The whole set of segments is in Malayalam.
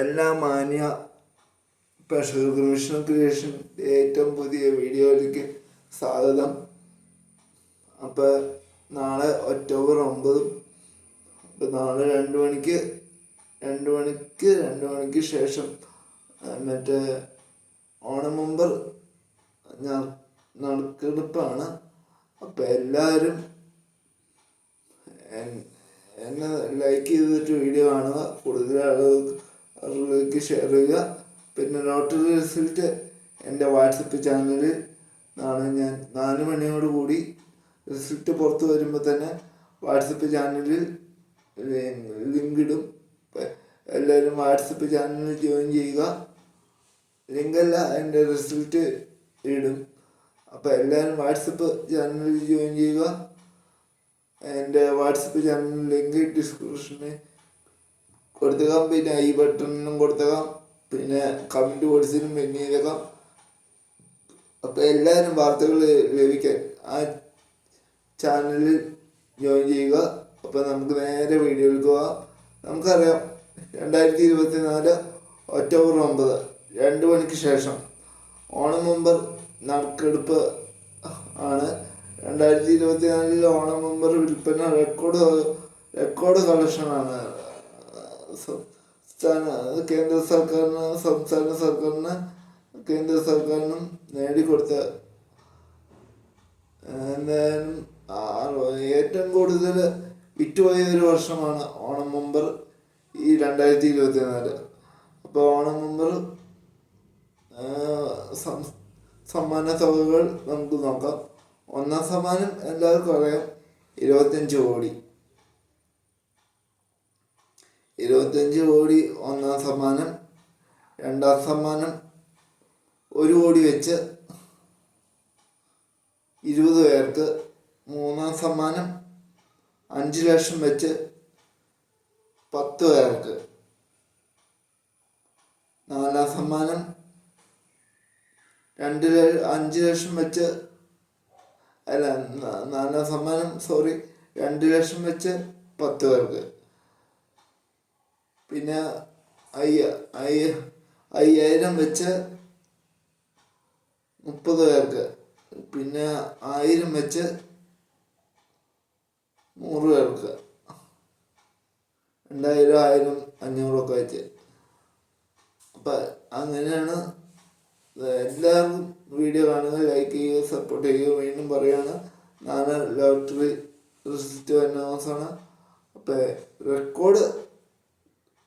എല്ലാ മാന്യ പ്രഷർ കമ്മീഷൻ ക്രിയേഷൻ ഏറ്റവും പുതിയ വീഡിയോയിലേക്ക് സ്വാഗതം. അപ്പോൾ നാളെ ഒക്ടോബർ ഒമ്പതും അപ്പോൾ നാളെ രണ്ട് മണിക്ക് രണ്ട് മണിക്ക് രണ്ട് മണിക്ക് ശേഷം മറ്റേ ഓണം മുമ്പ് നറുക്കെടുപ്പാണ് അപ്പോൾ എല്ലാവരും എന്നെ ലൈക്ക് ചെയ്തിട്ട് വീഡിയോ കാണുക. കൂടുതൽ ആളുകൾക്ക് ആളുകളിലേക്ക് ഷെയർ ചെയ്യുക. പിന്നെ ലോട്ടറി റിസൾട്ട് എന്റെ വാട്സപ്പ് ചാനലിൽ ആണ് ഞാൻ നാല് മണിയോട് കൂടി റിസൾട്ട് പുറത്ത് വരുമ്പോൾ തന്നെ വാട്സപ്പ് ചാനലിൽ ലിങ്ക് ഇടും. എല്ലാവരും വാട്സപ്പ് ചാനലിൽ ജോയിൻ ചെയ്യുക. ലിങ്കല്ല എന്റെ റിസൾട്ട് ഇടും. അപ്പോൾ എല്ലാവരും വാട്സപ്പ് ചാനലിൽ ജോയിൻ ചെയ്യുക. എന്റെ വാട്സപ്പ് ചാനൽ ലിങ്ക് ഡിസ്ക്രിപ്ഷനിൽ കൊടുത്തേക്കാം പിന്നെ ഐ ബട്ടണിനും കൊടുത്തേക്കാം പിന്നെ കമന്റ് ബോക്സിലും പിന്നെ ചെയ്തേക്കാം അപ്പോൾ എല്ലാവരും വാർത്തകൾ ലഭിക്കാൻ ആ ചാനലിൽ ജോയിൻ ചെയ്യുക. അപ്പോൾ നമുക്ക് നേരെ വീഡിയോയിലേക്ക് എടുക്കുക നമുക്കറിയാം രണ്ടായിരത്തി ഇരുപത്തി നാല് ഒക്ടോബർ ഒമ്പത് രണ്ട് മണിക്ക് ശേഷം ഓണം മുമ്പ് നറുക്കെടുപ്പ് ആണ്. രണ്ടായിരത്തി ഇരുപത്തി നാലിൽ ഓണം മുമ്പ് വിൽപ്പന റെക്കോർഡ് റെക്കോർഡ് കളക്ഷനാണ് സംസ്ഥാന കേന്ദ്ര സർക്കാരിന് സംസ്ഥാന സർക്കാരിന് കേന്ദ്ര സർക്കാരിനും നേടിക്കൊടുത്ത ഏറ്റവും കൂടുതൽ വിറ്റുപോയ ഒരു വർഷമാണ് ഓണം മുമ്പർ ഈ രണ്ടായിരത്തി ഇരുപത്തി നാല് അപ്പോൾ ഓണം മുമ്പർ സമ്മാന തുകകൾ നമുക്ക് നോക്കാം. ഒന്നാം സമ്മാനം എല്ലാവർക്കും അറിയാം ഇരുപത്തഞ്ച് കോടി. ഇരുപത്തഞ്ച് കോടി ഒന്നാം സമ്മാനം രണ്ടാം സമ്മാനം ഒരു കോടി വെച്ച് ഇരുപത് പേർക്ക് മൂന്നാം സമ്മാനം അഞ്ച് ലക്ഷം വെച്ച് പത്ത് പേർക്ക് നാലാം സമ്മാനം രണ്ട് അഞ്ച് ലക്ഷം വെച്ച് അല്ല നാലാം സമ്മാനം സോറി രണ്ട് ലക്ഷം വെച്ച് പത്ത് പേർക്ക് പിന്നെ അയ്യ അയ്യ അയ്യായിരം വെച്ച് മുപ്പത് പേർക്ക്. പിന്നെ ആയിരം വെച്ച് നൂറ് പേർക്ക്. രണ്ടായിരം ആയിരം അഞ്ഞൂറൊക്കെ വെച്ച്. അപ്പം അങ്ങനെയാണ്. എല്ലാവർക്കും വീഡിയോ കാണുക ലൈക്ക് ചെയ്യുക സപ്പോർട്ട് ചെയ്യുക. വീണ്ടും പറയാണ് നാളെ ലോട്ടറി റിസിറ്റ് വരുന്ന ദിവസമാണ്. അപ്പം റെക്കോർഡ്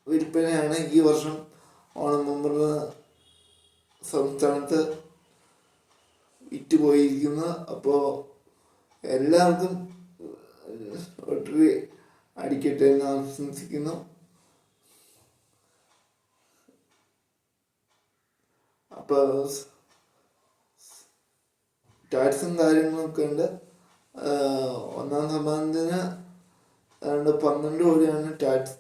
വിൽപ്പനയാണ് ഈ വർഷം ഓണം മുമ്പുള്ള സംസ്ഥാനത്ത് വിറ്റുപോയിരിക്കുന്നത്. അപ്പോൾ എല്ലാവർക്കും ഒട്ടറി അടിക്കട്ടെ എന്ന് ആശംസിക്കുന്നു. അപ്പോൾ ടാക്സും കാര്യങ്ങളൊക്കെ ഉണ്ട്. ഒന്നാം സമ്മാനത്തിന് രണ്ട് പന്ത്രണ്ട് കോടിയാണ് ടാക്സ്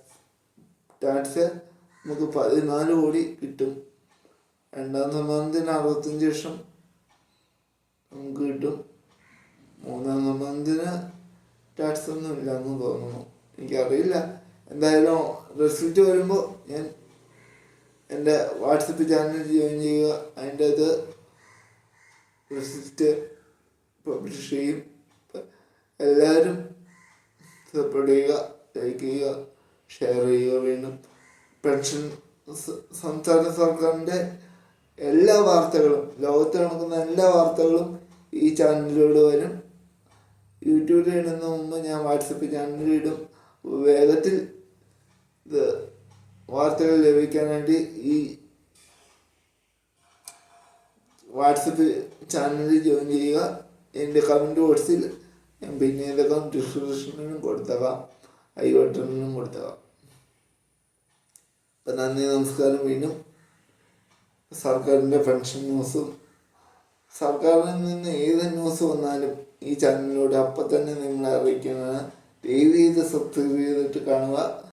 ടാക്സ് നമുക്ക് പതിനാല് കോടി കിട്ടും. രണ്ടാം സമ്മാനത്തിന് അറുപത്തഞ്ച് ലക്ഷം നമുക്ക് കിട്ടും. മൂന്നാം സമ്മാനത്തിന് ടാക്സ് ഒന്നും ഇല്ലെന്ന് തോന്നുന്നു. എനിക്കറിയില്ല. എന്തായാലും റിസൾട്ട് വരുമ്പോൾ ഞാൻ എന്റെ വാട്സപ്പ് ചാനൽ ജോയിൻ ചെയ്യുക. അതിന്റെ അത് റിസൾട്ട് പബ്ലിഷ് ചെയ്യും. എല്ലാവരും സപ്പോർട്ട് ചെയ്യുക ലൈക്ക് ചെയ്യുക. ഷെയർ ചെയ്യുക വീണ്ടും. പെൻഷൻ സംസ്ഥാന സർക്കാരിന്റെ എല്ലാ വാർത്തകളും ലോകത്ത് നടക്കുന്ന എല്ലാ വാർത്തകളും ഈ ചാനലിലൂടെ വരും. യൂട്യൂബിൽ ഇടുന്ന മുമ്പ് ഞാൻ വാട്സപ്പ് ചാനലിൽ ഇടും. വേഗത്തിൽ ഇത് വാർത്തകൾ ലഭിക്കാനായിട്ട് ഈ വാട്സപ്പ് ചാനലിൽ ജോയിൻ ചെയ്യുക. എന്റെ കമന്റ് ബോക്സിൽ പിന്നെ ഇതൊക്കെ ഡിസ്ക്രിപ്ഷനിലും കൊടുത്തേക്കാം. ഐ ബട്ടണിലും കൊടുത്തേക്കാം. നന്ദി നമസ്കാരം. വീണ്ടും സർക്കാരിന്റെ പെൻഷൻ ന്യൂസും. സർക്കാരിൽ നിന്ന് ഏത് ന്യൂസ് വന്നാലും ഈ ചാനലിലൂടെ അപ്പം തന്നെ നിങ്ങളെ അറിയിക്കുന്നതാണ്. ദയവ് ചെയ്ത് സബ്സ്ക്രൈബ് ചെയ്തിട്ട് കാണുക.